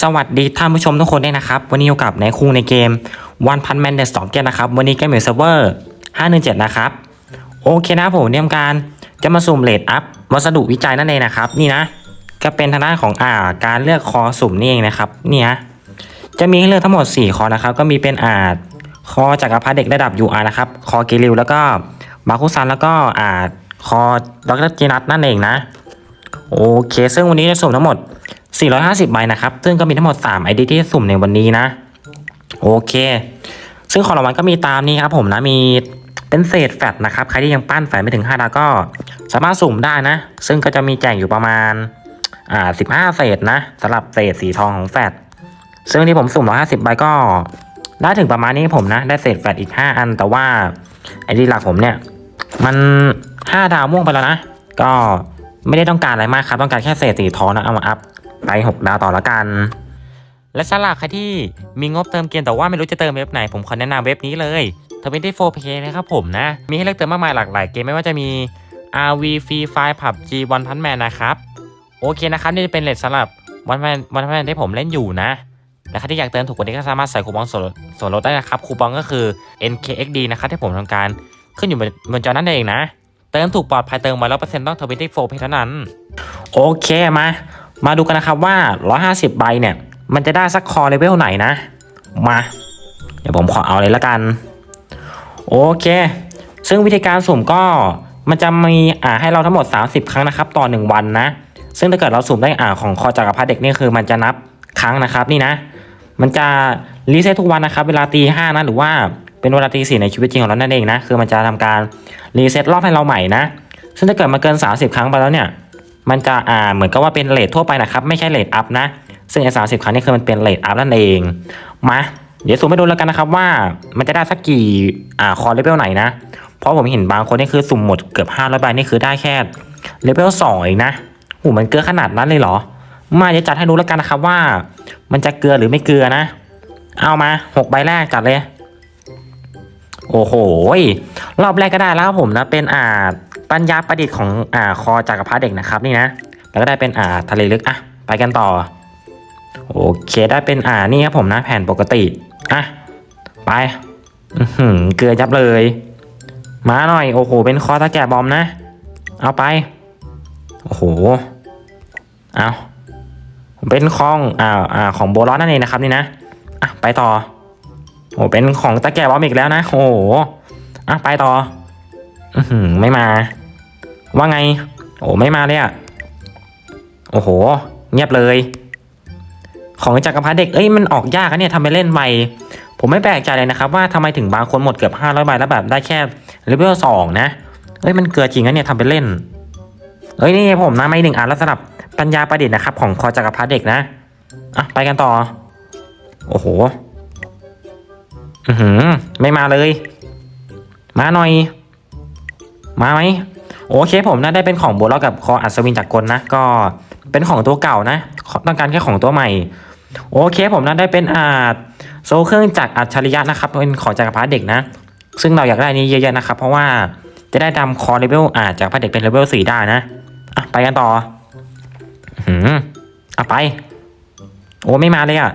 สวัสดีท่านผู้ชมทุกคนด้วยนะครับ วันนี้อยู่กับในคูในเกม One Punch Man เดสสองเกมนะครับ วันนี้เกมอยู่เซิร์ฟเวอร์517นะครับ โอเคนะผมเตรียมการจะมาสุ่มเลดอัพวัสดุวิจัยนั่นเองนะครับ นี่นะ ก็เป็นทางด้านของอ่าการเลือกคอสุ่มนี่เองนะครับนี่นะจะมีให้เลือกทั้งหมด 4 คอนะครับ ก็มีเป็นอาคอจักรพรรดิเด็กระดับ UR นะครับ คอเกริวแล้วก็บาคุซันแล้วก็อ่าคอดรจีนัทนั่นเองนะ โอเค ซึ่งวันนี้จะสุ่มทั้งหมด 450ใบนะครับ ซึ่งก็มีทั้งหมด 3 ID ที่สุ่มในวันนี้นะ โอเค ซึ่งของรางวัลก็มีตามนี้ครับผมนะ มีเป็นเศษแฟตนะครับ ใครที่ยังปั้นแฟตไม่ถึง5ดาวก็สามารถสุ่มได้นะ ซึ่งก็จะมีแจกอยู่ประมาณอ่า15 เศษนะสำหรับเศษสีทองของแฟตซึ่งที่ผมสุ่ม150ใบก็ได้ถึงประมาณนี้ผมนะ ได้เศษแฟตอีก 5 อัน แต่ว่าไอดีหลักผมเนี่ย มัน 5 ดาวม่วงไปแล้วนะ ก็ไม่ได้ต้องการอะไรมากครับ ต้องการแค่เศษสีทองนะ เอามาอัพ ไป6ดาวต่อละกัน และสำหรับใครที่มีงบเติมเกมแต่ว่าไม่รู้จะเติมเว็บไหน ผมขอแนะนำเว็บนี้เลย24 Play นะครับผมนะ มีให้เลือกเติมมากมายหลากหลายเกมไม่ว่าจะมี RV Free Fire PUBG One Punch Man นะครับ โอเคนะครับนี่จะเป็นเลทสำหรับวันแมนวันแมนที่ผมเล่นอยู่นะและใครที่อยากเติมถูกกว่านี้ก็สามารถใส่คูปองส่วนลดส่วนลดได้นะครับ คูปองก็คือ NKXD นะครับที่ผมทำการขึ้นอยู่บนบนจอนั่นเองนะ เติมถูกปลอดภัยเติมมาแล้วเปอร์เซ็นต์ต้องทวิตี้โฟเพเท่านั้น โอเคมา มาดูกันนะครับว่า 150 ใบเนี่ย มันจะได้สักคอเลเวลไหนนะ มา เดี๋ยวผมขอเอาเลยละกัน โอเค ซึ่งวิธีการสุ่มก็มันจะมีอ่าให้เราทั้งหมด 30 ครั้งนะครับ ต่อ 1 วันนะ ซึ่งถ้าเกิดเราสุ่มได้อ่าของคอจักรพรรดิเด็กนี่คือมันจะนับครั้งนะครับนี่นะ มันจะรีเซ็ตทุกวันนะครับ เวลาตีห้านะหรือว่าเป็นเวลาตีสี่ในชีวิตจริงของเรานั่นเองนะ คือมันจะทำการรีเซ็ตรอบให้เราใหม่นะ ซึ่งถ้าเกิดมาเกิน 30 ครั้งไปแล้วเนี่ย มันจะอ่าเหมือนกับว่าเป็นเลททั่วไปนะครับ ไม่ใช่เลทอัพนะ ซึ่งไอ้สาครั้งนี่คือมันเป็นเลทอัพนั่นเอง มา เดี๋ยวสุ่มให้ดูแล้วกันนะครับว่ามันจะได้สักกี่อ่าคอเลเวลไหนนะ เพราะผมเห็นบางคนนี่คือสุ่มหมดเกือบ500ใบนี่คือได้แค่เลเวล2เองนะโหมันเกลือขนาดนั้นเลยเหรอ มาจะจัดให้ดูแล้วกันนะครับว่า มันจะเกลือหรือไม่เกลือนะ เอามาหกใบแรกจัดเลย โอ้โห รอบแรกก็ได้แล้วผมนะเป็นอ่า ปัญญาประดิษฐ์ของอ่าคอจักรพรรดิเด็กนะครับนี่นะ แล้วก็ได้เป็นอ่าทะเลลึกอะไปกันต่อ โอเคได้เป็นอ่านี่ครับผมนะแผ่นปกติอะไปอือหือเกลือยับเลย มาหน่อย โอ้โห เป็นคอตะแกะบอมนะ เอาไป โอ้โห เอาเป็นของอ่าอ่าของโบลอสนั่นเองนะครับนี่นะ อะไปต่อ โอ้เป็นของตะแกะบอมอีกแล้วนะ โอ้โห อะไปต่อ อือหือไม่มา ว่าไง โอ้ไม่มาเลยอะโอ้โห เงียบเลย ของจักรพรรดิเด็กเอ้ยมันออกยากอะเนี่ยทำไปเล่นไปผมไม่แปลกใจเลยนะครับว่าทำไมถึงบางคนหมดเกือบ500ใบแล้วแบบได้แค่เลเวลสองนะเอ้ยมันเกลือจริงนะเนี่ยทำไปเล่น เอ้ยนี่ผมนะไม่หนึ่งอันแล้วสำหรับปัญญาประดิษฐ์นะครับ ของคอจักรพรรดิเด็กนะอะไปกันต่อ โอ้โหอือหือ ไม่มาเลย มาหน่อย มาไหม โอเคผมนะได้เป็นของโบล็อกกับคออัศวินจากกลนะ ก็เป็นของตัวเก่านะ ต้องการแค่ของตัวใหม่ โอเคผมนะได้เป็นอาโซเครื่องจากอัจฉริยะนะครับเป็นของจักรพรรดิเด็กนะ ซึ่งเราอยากได้นี้เยอะๆนะครับ เพราะว่าจะได้ดำคอเลเวลอ่าจากพรรดิเด็กเป็นเลเวลสี่ได้นะอะไปกันต่อหืมอะไป โอ้ไม่มาเลยอะ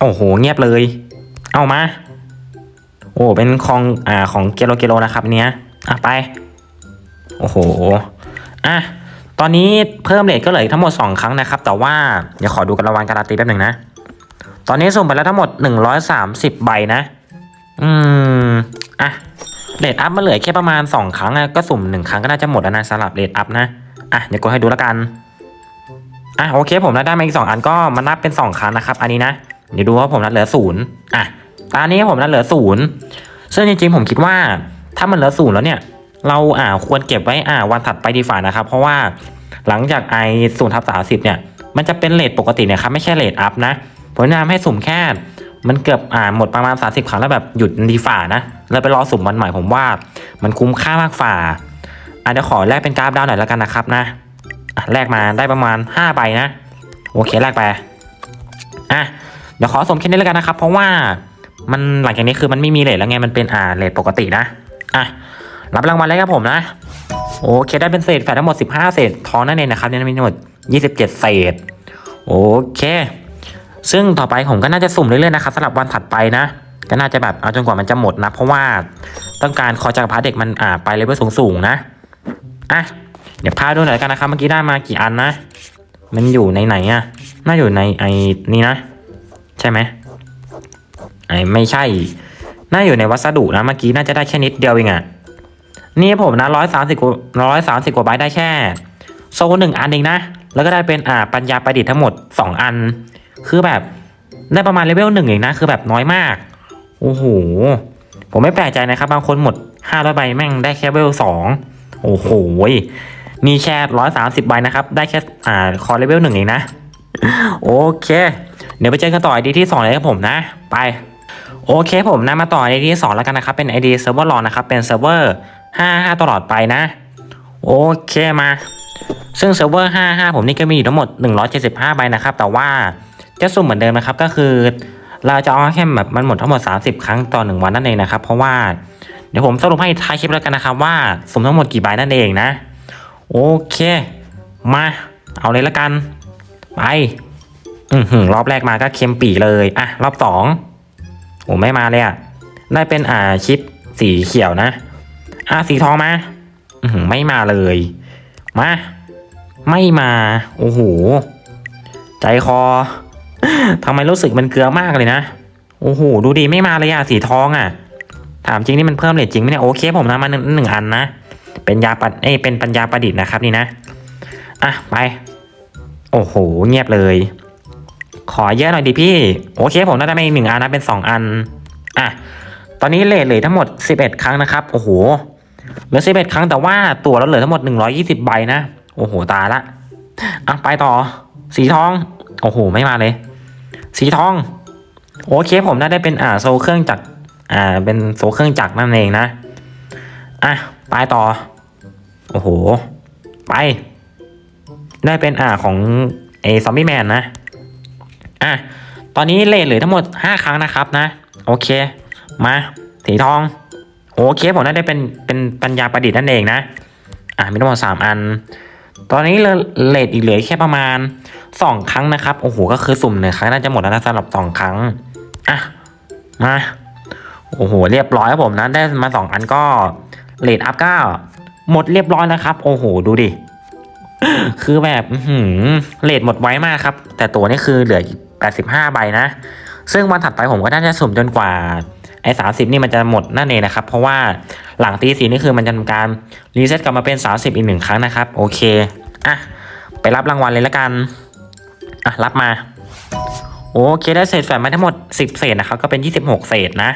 โอ้โหเงียบเลย เอามา โอ้เป็นของอ่าของเกโลเกโลนะครับเนี้ยอะไป โอ้โห อะ ตอนนี้เพิ่มเลทก็เหลือทั้งหมด 2 ครั้งนะครับ แต่ว่าเดี๋ยวขอดูกันรางวัลการันตีแป๊บหนึ่งนะ ตอนนี้ส่งไปแล้วทั้งหมด 130 ใบนะ อืม อะ เลทอัพมาเหลือแค่ประมาณ 2 ครั้งอะก็สุ่ม 1 ครั้งก็น่าจะหมดแล้วนะสำหรับเลทอัพนะ อะ เดี๋ยวกดให้ดูแล้วกัน อะ โอเค ผมนัดได้มาอีก 2 อันก็มานับเป็น 2 ครั้งนะครับ อันนี้นะ เดี๋ยวดูว่าผมนัดเหลือศูนย์อะ ตอนนี้ผมนัดเหลือศูนย์ซึ่งจริงๆผมคิดว่าถ้ามันเหลือศูนย์แล้วเนี่ย เราอ่าควรเก็บไว้อ่าวันถัดไปดีฝ่านะครับ เพราะว่าหลังจากไอศูนย์ทับสาสิบเนี่ย มันจะเป็นเลทปกติเนี่ยครับ ไม่ใช่เลทอัพนะผมแนะนำให้สุ่มแค่มันเกือบอ่าหมดประมาณ 30 ครั้งแล้วแบบหยุดดีฝ่านะแล้วไปรอสุ่มวันใหม่ผมว่า มันคุ้มค่ามากฝ่าอะเดี๋ยวขอแลกเป็นกราฟดาวหน่อยแล้วกันนะครับนะอะแลกมาได้ประมาณ5ใบนะ โอเคแลกไปอะเดี๋ยวขอสมแค่นี้แล้วกันนะครับ เพราะว่ามันหลังจากนี้คือมันไม่มีเลทแล้วไงมันเป็นอ่าเลทปกตินะอะ รับรางวัลเลยครับผมนะ โอเคได้เป็นเศษแฟตทั้งหมด 15 เศษทองนั่นเองนะครับเนี่ยมีทั้งหมด 27 เศษ โอเค ซึ่งต่อไปผมก็น่าจะสุ่มเรื่อยๆนะครับสำหรับวันถัดไปนะ ก็น่าจะแบบเอาจนกว่ามันจะหมดนะ เพราะว่าต้องการคอจักรพรรดิเด็กมันอ่าไปเลเวลสูงๆนะอะเดี๋ยวพาดูหน่อยกันนะครับเมื่อกี้ได้มากี่อันนะ มันอยู่ในไหนอะน่าอยู่ในไอ้นี่นะ ใช่ไหมไอ้ไม่ใช่ น่าอยู่ในวัสดุนะเมื่อกี้น่าจะได้แค่นิดเดียวเองอะ นี่ผมนะร้อยสามสิบกว่าร้อยสามสิบกว่าใบได้แค่โซนหนึ่งอันเองนะ แล้วก็ได้เป็นอ่าปัญญาประดิษฐ์ทั้งหมดสองอัน คือแบบได้ประมาณเลเวลหนึ่งเองนะ คือแบบน้อยมาก โอ้โห ผมไม่แปลกใจนะครับ บางคนหมดห้าร้อยใบแม่งได้แค่เลเวลสองโอ้โห นี่แค่ร้อยสามสิบใบนะครับ ได้แค่อ่าคอเลเวลหนึ่งเองนะ โอเค เดี๋ยวไปเจอกันต่อไอดีที่สองเลยครับผมนะ ไป โอเคผมนะมาต่อไอดีที่สองแล้วกันนะครับ เป็นไอดีเซิร์ฟเวอร์รอนะครับ เป็นเซิร์ฟเวอร์ ห้าห้าตลอดไปนะ โอเคมา ซึ่งเซิร์ฟเวอร์ 55 ผมนี่ก็มีอยู่ทั้งหมด 175ใบนะครับ แต่ว่าจะสุ่มเหมือนเดิมนะครับ ก็คือ เราจะเอาแค่แบบมันหมดทั้งหมด 30 ครั้งต่อ 1 วันนั่นเองนะครับ เพราะว่าเดี๋ยวผมสรุปให้ท้ายคลิปแล้วกันนะครับว่าสุ่มทั้งหมดกี่ใบนั่นเองนะ โอเค มา เอาเลยละกัน ไปอือหือรอบแรกมาก็เค็มปีเลยอะรอบสองโอ้ไม่มาเลยอะได้เป็นอ่าชิปสีเขียวนะ อะสีทองมาอือหือไม่มาเลย มา ไม่มา โอ้โห ใจคอทำไมรู้สึกมันเกลือมากเลยนะ โอ้โห ดูดีไม่มาเลยอะสีทองอะถามจริงนี่มันเพิ่มเลทจริงไหมเนี่ยโอเคผมนะมาหนึ่งหนึ่งอันนะ เป็นยาปัดเอ้ยเป็นปัญญาประดิษฐ์นะครับนี่นะ อะไป โอ้โห เงียบเลย ขอเยอะหน่อยดิพี่ โอเคผมน่าจะไม่หนึ่งอันนะเป็นสองอัน อะ ตอนนี้เลทเหลือทั้งหมด 11 ครั้งนะครับ โอ้โห เหลือ11ครั้งแต่ว่าตั๋วเราเหลือทั้งหมด120ใบนะ โอ้โห ตายละอะไปต่อ สีทอง โอ้โห ไม่มาเลย สีทอง โอเคผมน่าได้เป็นอ่าโซเครื่องจักร อ่า เป็นโซเครื่องจักรนั่นเองนะ อะ ไปต่อ โอ้โห ไป ได้เป็นอ่าของไอซอมบี้แมนนะ อะ ตอนนี้เลทเหลือทั้งหมด5ครั้งนะครับนะ โอเค มา สีทอง โอเคผมน่าได้เป็นเป็นปัญญาประดิษฐ์นั่นเองนะ อะมีทั้งหมดสามอัน ตอนนี้เหลือเลทอีกเหลือแค่ประมาณสองครั้งนะครับ โอ้โห ก็คือสุ่มหนึ่งครั้งน่าจะหมดแล้วนะสำหรับสองครั้ง อะ มา โอ้โห เรียบร้อยครับผมนะ ได้มาสองอันก็เลทอัพเก้าหมดเรียบร้อยนะครับ โอ้โห ดูดิ คือแบบหือเลทหมดไวมากครับ แต่ตัวนี้คือเหลือ85ใบนะ ซึ่งวันถัดไปผมก็น่าจะสุ่มจนกว่า ไอ้สานี่มันจะหมดนั่นเองนะครับ เพราะว่าหลังตีสี่นี่คือมันจะทำการรีเซ็ตกลับมาเป็น 30 อีกหนึ่งครั้งนะครับ โอเคอะไปรับรางวัลเลยละกันอะรับมา โอเคได้เศษแฟนมาทั้งหมด 10 เศษนะครับ ก็เป็น 26 เศษนะ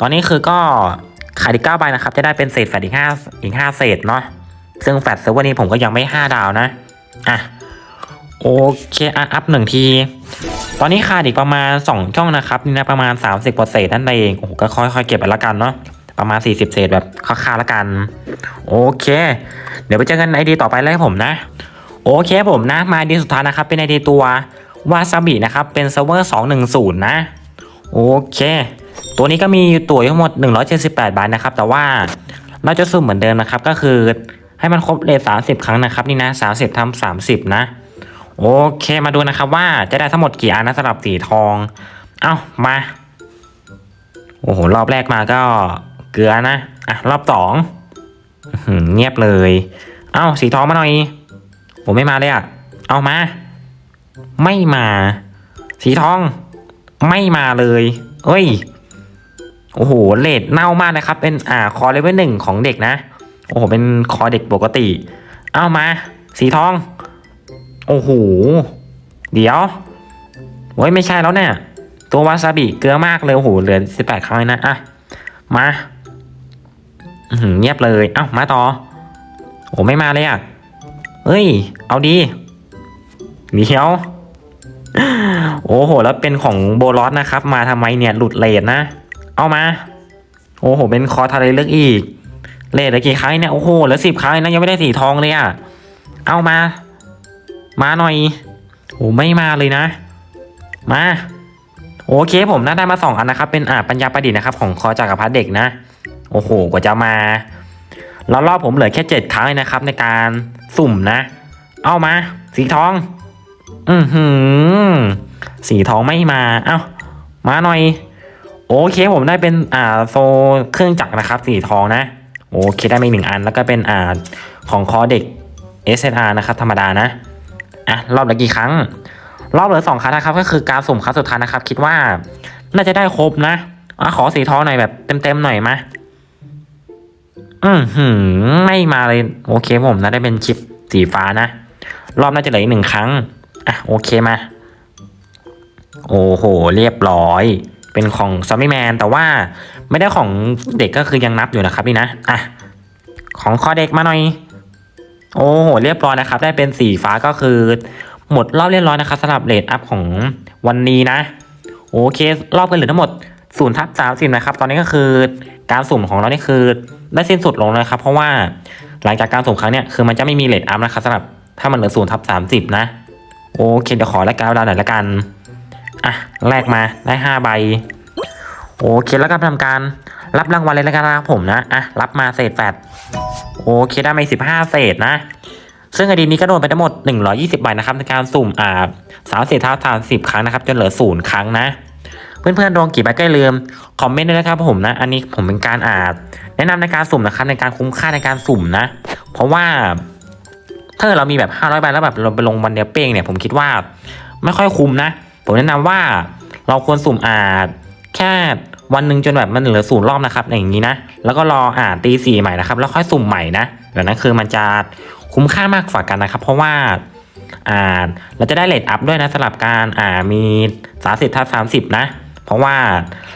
ตอนนี้คือก็ขายอีก9ใบนะครับ จะได้เป็นเศษแฟดอีก5อีก5เศษเนาะซึ่งแฟดเซิร์ฟเวอร์นี้ผมก็ยังไม่ 5 ดาวนะ อะ โอเค อัพหนึ่งที ตอนนี้ขาดอีกประมาณ 2 ช่องนะครับนี่นะประมาณ 30กว่าเศษนั่นเองโอ้โหก็ค่อยๆเก็บไปละกันเนาะประมาณ 40 เศษแบบค่าๆละกัน โอเค เดี๋ยวไปเจอกันไอดีต่อไปเลยผมนะ โอเคผมนะมาไอดีสุดท้ายนะครับ เป็นไอดีตัววาซาบินะครับ เป็นเซิร์ฟเวอร์210 นะ โอเค ตัวนี้ก็มีตัวอยู่ทั้งหมด 178 บาทนะครับ แต่ว่าเราจะสุ่มเหมือนเดิมนะครับ ก็คือให้มันครบเลท30 ครั้งนะครับ นี่นะ 30ทำ30 นะ โอเคมาดูนะครับว่าจะได้ทั้งหมดกี่อันนะสำหรับสีทอง เอ้ามา โอ้โห รอบแรกมาก็เกลือนะ อะ รอบสองเงียบเลย เอ้าสีทองมาหน่อย ผมไม่มาเลยอะ เอามา ไม่มา สีทอง ไม่มาเลยเอ้ย โอ้โห เลดเน่ามากนะครับ เป็นอ่าคอเลเวลหนึ่งของเด็กนะ โอ้โห เป็นคอเด็กปกติ เอามา สีทอง โอ้โห เดี๋ยวโอ้ยไม่ใช่แล้วเนี่ย ตัววาซาบิเกลือมากเลยโอ้โหเหลือสิบแปดครั้งนะอะมาหือเงียบเลย เอ้ามาต่อ โอ้ไม่มาเลยอะเฮ้ย เอาดีเดี๋ยว โอ้โห แล้วเป็นของโบลอสนะครับ มาทำไมเนี่ยหลุดเลทนะ เอามา โอ้โห เป็นคอทะเลลึกอีก เลทเหลือกี่ครั้งเนี่ย โอ้โห เหลือสิบครั้งนะยังไม่ได้สีทองเลยอะ เอามา มาหน่อยโอ้ไม่มาเลยนะ มาโอเคผมน่าได้มาสองอันนะครับ เป็นอ่าปัญญาประดิษฐ์นะครับ ของคอจักรพรรดิเด็กนะ โอ้โหกว่าจะมา แล้วรอบผมเหลือแค่เจ็ดครั้งนะครับ ในการสุ่มนะ เอามา สีทอง อือหือ สีทองไม่มาเอ้ามาหน่อย โอเคผมได้เป็นอ่าโซเครื่องจักรนะครับ สีทองนะ โอเคได้มาอีกหนึ่งอันแล้วก็เป็นอ่าของคอเด็ก SSR นะครับ ธรรมดานะ อะรอบละกี่ครั้ง รอบเหลือสองครั้งนะครับ ก็คือการสุ่มครั้งสุดท้ายนะครับ คิดว่า น่าจะได้ครบนะอะขอสีทองหน่อยแบบเต็มๆหน่อยมาอือหือไม่มาเลย โอเคผมนะได้เป็นชิปสีฟ้านะ รอบน่าจะเหลืออีกหนึ่งครั้ง อะโอเคมา โอ้โห เรียบร้อย เป็นของซอมบี้แมนแต่ว่าไม่ได้ของเด็กก็คือยังนับอยู่นะครับนี่นะ อะ ของคอเด็กมาหน่อย โอ้โหเรียบร้อยนะครับ ได้เป็นสีฟ้าก็คือ หมดรอบเรียบร้อยนะครับสำหรับเลทอัพของวันนี้นะ โอเครอบกันเหลือทั้งหมดศูนย์ทับสามสิบนะครับ ตอนนี้ก็คือการสุ่มของเรานี่คือได้สิ้นสุดลงแล้วนะครับ เพราะว่าหลังจากการสุ่มครั้งเนี้ยคือมันจะไม่มีเลทอัพนะครับสำหรับถ้ามันเหลือศูนย์ทับสามสิบนะ โอเคเดี๋ยวขอแลกการเวลาหน่อยละกันอะแลกมาได้ห้าใบโอเคแล้วก็ทำการรับรางวัลเลยแล้วกันนะครับผมนะอะรับมาเศษแฟด โอเคได้มาสิบห้าเศษนะ ซึ่งอดีนี้ก็โดนไปทั้งหมด 120ใบนะครับในการสุ่มอ่าสามเศษเท่าทานสิบครั้งนะครับ จนเหลือศูนย์ครั้งนะ เพื่อนๆโดนกี่ใบก็อย่าลืมคอมเมนต์ด้วยนะครับผมนะ อันนี้ผมเป็นการอ่านแนะนำในการสุ่มนะครับในการคุ้มค่าในการสุ่มนะ เพราะว่าถ้าเรามีแบบ 500ใบแล้วแบบเราไปลงวันเดียวเป้งเนี่ยผมคิดว่าไม่ค่อยคุ้มนะ ผมแนะนำว่าเราควรสุ่มอ่านแค่ วันหนึ่งจนแบบมันเหลือศูนย์รอบนะครับอย่างนี้นะ แล้วก็รออ่านตีสี่ใหม่นะครับ แล้วค่อยสุ่มใหม่นะแบบนั้นคือมันจะคุ้มค่ามากกว่ากันนะครับ เพราะว่าอ่านเราจะได้เลทอัพด้วยนะสำหรับการอ่ามีสามสิบทับสามสิบนะ เพราะว่า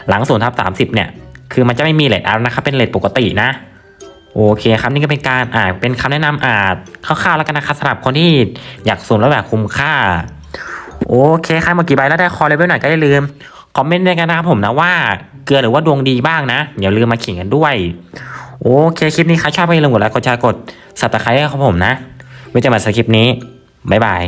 หลังศูนย์ทับสามสิบเนี่ย คือมันจะไม่มีเลทอัพนะครับ เป็นเลทปกตินะ โอเคครับนี่ก็เป็นการอ่านเป็นคำแนะนำอ่านคร่าวๆแล้วกันนะครับสำหรับคนที่อยากสุ่มแล้วแบบคุ้มค่า โอเคครหมดกี่ใบแล้วได้คอเลเวลหน่อยก็อย่าลืมคอมเมนต์ด้วยกันนะครับผมนะว่า เกลือหรือว่าดวงดีบ้างนะ อย่าลืมมาขิงกันด้วย โอเคคลิปนี้ใครชอบก็อย่าลืมกดไลค์กดแชร์กดสับตะไคร้ให้ครับผมนะไว้เจอกันใหม่สำหรับคลิปนี้บ๊ายบาย